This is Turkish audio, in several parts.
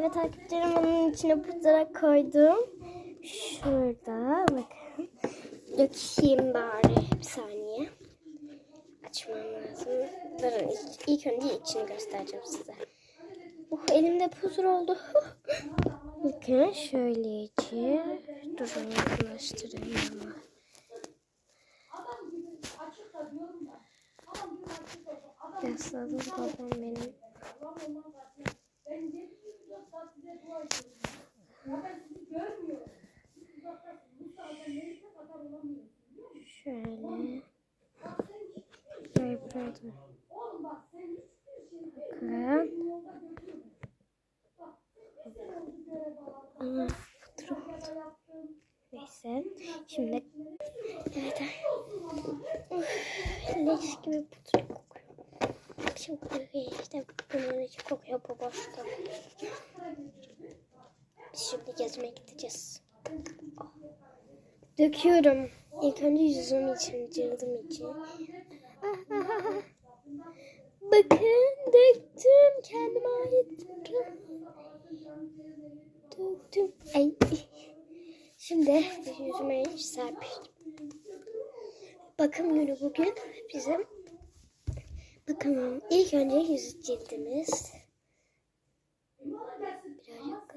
Evet takipçilerim onun içine pudra koydum. Şurada bakın. Dökeyim bari bir saniye. Açmam lazım. Durun ilk, ilk önce içini göstereceğim size. Oh elimde pudra oldu. bakın şöyle içi. Durun yakınlaştırayım ama. Yasladım babam benim. Şöyle. Ay pardon. Bakın. Ama pudra oldu. Neyse. Şimdi evet. Leş gibi pudra kokuyor. Şimdi işte bunun içi kokuyor bu boşta. Biz şimdi gezmeye gideceğiz. Döküyorum. İlk önce yüzüm için, cıldım için. Bakın döktüm. Kendime ait. Döktüm. Ay. Şimdi yüzüme serpiştim. Bakım günü bugün bizim. Bakın ilk önce yüz cildimiz. Birazcık.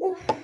Of.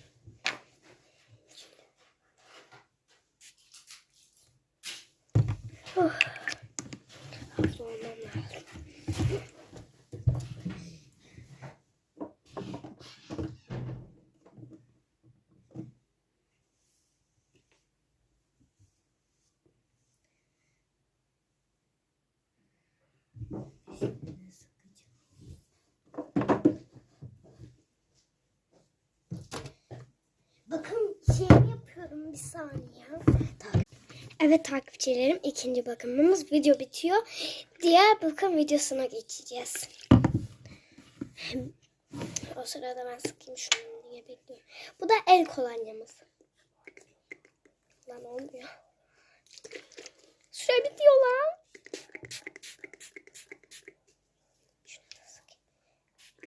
Bakın şeyimi yapıyorum bir saniye. Evet takipçilerim ikinci bakımımız video bitiyor. Diğer bakım videosuna geçeceğiz. O sırada ben sıkayım şunu diye bekliyorum. Bu da el kolonyamız. Lan olmuyor. Süre bitiyor.